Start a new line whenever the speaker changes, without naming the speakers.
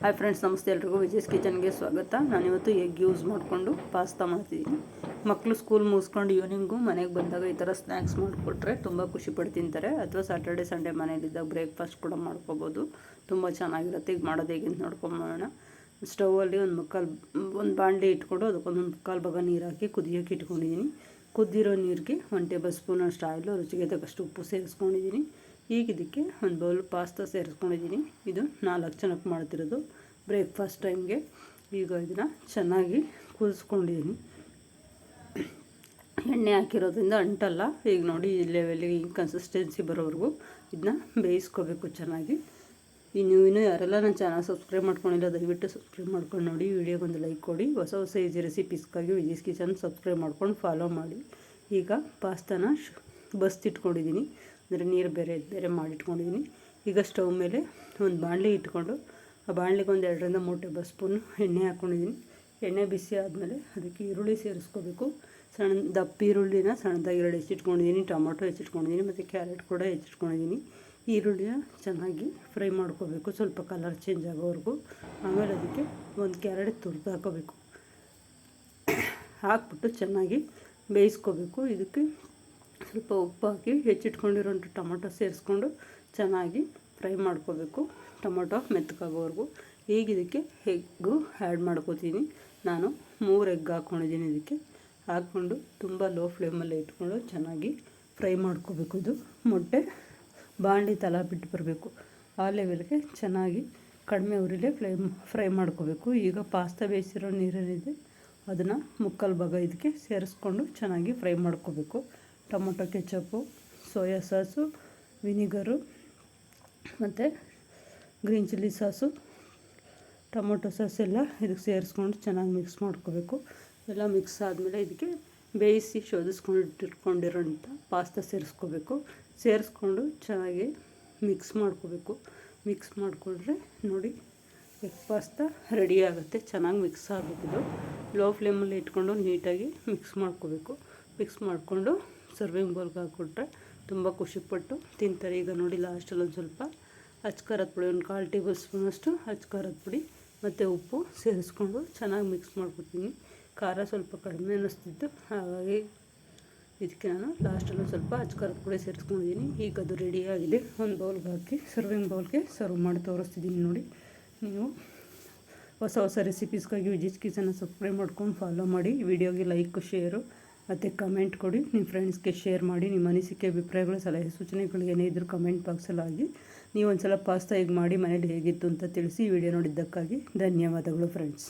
Hi friends ನಮಸ್ತೆ ಎಲ್ರಿಗೂ. ವಿಜಯ್ಸ್ ಕಿಚನ್ಗೆ ಸ್ವಾಗತ. ನಾನಿವತ್ತು ಎಗ್ ಯೂಸ್ ಮಾಡಿಕೊಂಡು ಪಾಸ್ತಾ ಮಾಡ್ತಿದ್ದೀನಿ ಮಕ್ಕಳು ಸ್ಕೂಲ್ ಮುಗಿಸ್ಕೊಂಡು ಈವ್ನಿಂಗು ಮನೆಗೆ ಬಂದಾಗ ಈ ಥರ ಸ್ನ್ಯಾಕ್ಸ್ ಮಾಡಿಕೊಟ್ರೆ ತುಂಬ ಖುಷಿಪಟ್ಟು ತಿಂತಾರೆ. ಅಥವಾ ಸ್ಯಾಟರ್ಡೆ ಸಂಡೇ ಮನೇಲಿದ್ದಾಗ ಬ್ರೇಕ್ಫಾಸ್ಟ್ ಕೂಡ ಮಾಡ್ಕೋಬೋದು. ತುಂಬ ಚೆನ್ನಾಗಿರುತ್ತೆ. ಈಗ ಮಾಡೋದು ಹೇಗೆ ಅಂತ ನೋಡ್ಕೊಂಬೋಣ ಸ್ಟವಲ್ಲಿ ಒಂದು ಮುಕ್ಕಾಲು, ಒಂದು ಬಾಣಲೆ ಇಟ್ಕೊಂಡು ಅದಕ್ಕೊಂದು ಮುಕ್ಕಾಲು ಭಾಗ ನೀರು ಹಾಕಿ ಕುದಿಯೋಕೆ ಇಟ್ಕೊಂಡಿದ್ದೀನಿ ಕುದ್ದಿರೋ ನೀರಿಗೆ ಒಂದು ಟೇಬಲ್ ಸ್ಪೂನಷ್ಟು ಆಯಿಲು ರುಚಿಗೆ ತಕ್ಕಷ್ಟು ಉಪ್ಪು ಸೇರಿಸ್ಕೊಂಡಿದ್ದೀನಿ ಈಗ ಇದಕ್ಕೆ ಒಂದು ಬೌಲ್ ಪಾಸ್ತಾ ಸೇರಿಸ್ಕೊಂಡಿದ್ದೀನಿ. ಇದು ನಾಲ್ಕು ಜನಕ್ಕೆ ಮಾಡ್ತಿರೋದು. ಬ್ರೇಕ್ಫಾಸ್ಟ್ ಟೈಮ್ಗೆ ಈಗ ಇದನ್ನು ಚೆನ್ನಾಗಿ ಕುದಿಸ್ಕೊಂಡಿದ್ದೀನಿ. ಎಣ್ಣೆ ಹಾಕಿರೋದ್ರಿಂದ ಅಂಟಲ್ಲ. ಈಗ ನೋಡಿ, ಈ ಲೆವೆಲಿಗೆ ಕನ್ಸಿಸ್ಟೆನ್ಸಿ ಬರೋವರೆಗೂ ಇದನ್ನ ಬೇಯಿಸ್ಕೋಬೇಕು ಚೆನ್ನಾಗಿ. ಇನ್ನು ಇನ್ನೂ ಯಾರೆಲ್ಲ ನನ್ನ ಚಾನಲ್ ಸಬ್ಸ್ಕ್ರೈಬ್ ಮಾಡ್ಕೊಂಡಿಲ್ಲ, ದಯವಿಟ್ಟು ಸಬ್ಸ್ಕ್ರೈಬ್ ಮಾಡ್ಕೊಂಡು ನೋಡಿ. ವಿಡಿಯೋಗೊಂದು ಲೈಕ್ ಕೊಡಿ. ಹೊಸ ಹೊಸ ಈಜಿ ರೆಸಿಪೀಸ್ಗಾಗಿ ವಿಜೀಸ್ ಕಿಚನ್ ಸಬ್ಸ್ಕ್ರೈಬ್ ಮಾಡ್ಕೊಂಡು ಫಾಲೋ ಮಾಡಿ. ಈಗ ಪಾಸ್ತಾನ ಬಸ್ತಿಟ್ಕೊಂಡಿದ್ದೀನಿ. ಅಂದರೆ ನೀರು ಬೇರೆ ಬೇರೆ ಮಾಡಿಟ್ಕೊಂಡಿದ್ದೀನಿ ಈಗ ಸ್ಟವ್ ಮೇಲೆ ಒಂದು ಬಾಣಲಿ ಇಟ್ಕೊಂಡು, ಆ ಬಾಣಲಿಗೆ ಒಂದು ಎರಡರಿಂದ ಮೂರು ಟೇಬಲ್ ಸ್ಪೂನು ಎಣ್ಣೆ ಹಾಕ್ಕೊಂಡಿದ್ದೀನಿ ಎಣ್ಣೆ ಬಿಸಿ ಆದಮೇಲೆ ಅದಕ್ಕೆ ಈರುಳ್ಳಿ ಸೇರಿಸ್ಕೋಬೇಕು. ಸಣ್ಣ ದಪ್ಪ ಈರುಳ್ಳಿನ ಸಣ್ಣದಾಗಿ ಈರುಳ್ಳಿ ಹೆಚ್ಚಿಟ್ಕೊಂಡಿದ್ದೀನಿ ಟೊಮೊಟೊ ಹೆಚ್ಚಿಟ್ಕೊಂಡಿದ್ದೀನಿ ಮತ್ತು ಕ್ಯಾರೆಟ್ ಕೂಡ ಹೆಚ್ಚಿಟ್ಕೊಂಡಿದ್ದೀನಿ ಈರುಳ್ಳಿನ ಚೆನ್ನಾಗಿ ಫ್ರೈ ಮಾಡ್ಕೋಬೇಕು, ಸ್ವಲ್ಪ ಕಲರ್ ಚೇಂಜ್ ಆಗೋವರೆಗೂ. ಆಮೇಲೆ ಅದಕ್ಕೆ ಒಂದು ಕ್ಯಾರೆಟ್ ತುರಿದು ಹಾಕೋಬೇಕು. ಹಾಕ್ಬಿಟ್ಟು ಚೆನ್ನಾಗಿ ಬೇಯಿಸ್ಕೋಬೇಕು. ಇದಕ್ಕೆ ಸ್ವಲ್ಪ ಉಪ್ಪು ಹಾಕಿ ಹೆಚ್ಚಿಟ್ಕೊಂಡಿರೋಂಥ ಟೊಮೊಟೊ ಸೇರಿಸ್ಕೊಂಡು ಚೆನ್ನಾಗಿ ಫ್ರೈ ಮಾಡ್ಕೋಬೇಕು. ಟೊಮೊಟೊ ಮೆತ್ತಗಾಗೋವರೆಗೂ. ಈಗ ಇದಕ್ಕೆ ಎಗ್ಗು ಆ್ಯಡ್ ಮಾಡ್ಕೋತೀನಿ. ನಾನು ಮೂರು ಎಗ್ ಹಾಕ್ಕೊಂಡಿದ್ದೀನಿ ಇದಕ್ಕೆ. ಹಾಕ್ಕೊಂಡು ತುಂಬ ಲೋ ಫ್ಲೇಮಲ್ಲಿ ಇಟ್ಕೊಂಡು ಚೆನ್ನಾಗಿ ಫ್ರೈ ಮಾಡ್ಕೋಬೇಕು ಇದು. ಮೊಟ್ಟೆ ಬಾಂಡಿ ತಲ ಬಿಟ್ಟು ಬರಬೇಕು. ಆ ಲೆವೆಲ್ಗೆ ಚೆನ್ನಾಗಿ ಕಡಿಮೆ ಉರಿಲೇ ಫ್ರೈ ಫ್ರೈ ಮಾಡ್ಕೋಬೇಕು. ಈಗ ಪಾಸ್ತಾ ಬೇಯಿಸಿರೋ ನೀರೇನಿದೆ ಅದನ್ನು ಮುಕ್ಕಲ್ ಭಾಗ ಇದಕ್ಕೆ ಸೇರಿಸ್ಕೊಂಡು ಚೆನ್ನಾಗಿ ಫ್ರೈ ಮಾಡ್ಕೋಬೇಕು. Tomato ketchup, soya sauce, vinegar, ಮತ್ತು green chilli sauce, tomato sauce ಎಲ್ಲ ಇದಕ್ಕೆ ಸೇರಿಸ್ಕೊಂಡು ಚೆನ್ನಾಗಿ ಮಿಕ್ಸ್ ಮಾಡ್ಕೋಬೇಕು. ಎಲ್ಲ ಮಿಕ್ಸ್ ಆದಮೇಲೆ ಇದಕ್ಕೆ ಬೇಯಿಸಿ ಶೋಧಿಸ್ಕೊಂಡಿಟ್ಕೊಂಡಿರೋಂಥ ಪಾಸ್ತಾ ಸೇರಿಸ್ಕೋಬೇಕು. ಸೇರಿಸ್ಕೊಂಡು ಚೆನ್ನಾಗಿ ಮಿಕ್ಸ್ ಮಾಡ್ಕೋಬೇಕು. ಮಿಕ್ಸ್ ಮಾಡಿಕೊಂಡ್ರೆ ನೋಡಿ, ಎಗ್ ಪಾಸ್ತಾ ರೆಡಿ ಆಗುತ್ತೆ. ಚೆನ್ನಾಗಿ ಮಿಕ್ಸ್ ಆಗಬೇಕಿದು ಲೋ ಫ್ಲೇಮಲ್ಲಿ ಇಟ್ಕೊಂಡು ನೀಟಾಗಿ ಮಿಕ್ಸ್ ಮಾಡ್ಕೋಬೇಕು. ಮಿಕ್ಸ್ ಮಾಡಿಕೊಂಡು ಸರ್ವಿಂಗ್ ಬೌಲ್ಗೆ ಹಾಕ್ಕೊಟ್ರೆ ತುಂಬ ಖುಷಿಪಟ್ಟು ತಿಂತಾರೆ. ಈಗ ನೋಡಿ ಲಾಸ್ಟಲ್ಲಿ ಒಂದು ಸ್ವಲ್ಪ ಅಚ್ಕಾರದ ಪುಡಿ, ಒಂದು ಕಾಲು ಟೇಬಲ್ ಸ್ಪೂನಷ್ಟು ಅಚ್ಕಾರದ ಪುಡಿ ಮತ್ತು ಉಪ್ಪು ಸೇರಿಸ್ಕೊಂಡು ಚೆನ್ನಾಗಿ ಮಿಕ್ಸ್ ಮಾಡ್ಕೊತೀನಿ. ಖಾರ ಸ್ವಲ್ಪ ಕಡಿಮೆ ಅನ್ನಿಸ್ತಿತ್ತು, ಹಾಗಾಗಿ ಇದಕ್ಕೆ ನಾನು ಲಾಸ್ಟಲ್ಲಿ ಸ್ವಲ್ಪ ಅಚ್ಕಾರದ ಪುಡಿ ಸೇರಿಸ್ಕೊಂಡಿದ್ದೀನಿ. ಈಗ ಅದು ರೆಡಿಯಾಗಿದೆ ಒಂದು ಬೌಲ್ಗೆ ಹಾಕಿ ಸರ್ವಿಂಗ್ ಬೌಲ್ಗೆ ಸರ್ವ್ ಮಾಡಿ ತೋರಿಸ್ತಿದ್ದೀನಿ ನೋಡಿ. ನೀವು ಹೊಸ ಹೊಸ ರೆಸಿಪೀಸ್ಗಾಗಿ ವಿಜಿಸ್ ಕಿಚನ್ನ ಸಬ್ಸ್ಕ್ರೈಬ್ ಮಾಡ್ಕೊಂಡು ಫಾಲೋ ಮಾಡಿ. ವಿಡಿಯೋಗೆ ಲೈಕ್ ಶೇರು ಮತ್ತು ಕಮೆಂಟ್ ಕೊಡಿ ನಿಮ್ಮ ಫ್ರೆಂಡ್ಸ್ಗೆ ಶೇರ್ ಮಾಡಿ ನಿಮ್ಮ ಅನಿಸಿಕೆ, ಅಭಿಪ್ರಾಯಗಳು, ಸಲಹೆ ಸೂಚನೆಗಳು ಏನೇ ಇದ್ದರೂ ಕಮೆಂಟ್ ಬಾಕ್ಸಲ್ಲಿ ಆಗಿ ನೀವು ಒಂದು ಸಲ ಪಾಸ್ತಾ ಹೇಗೆ ಮಾಡಿ, ಮನೇಲಿ ಹೇಗಿತ್ತು ಅಂತ ತಿಳಿಸಿ ವಿಡಿಯೋ ನೋಡಿದ್ದಕ್ಕಾಗಿ ಧನ್ಯವಾದಗಳು ಫ್ರೆಂಡ್ಸ್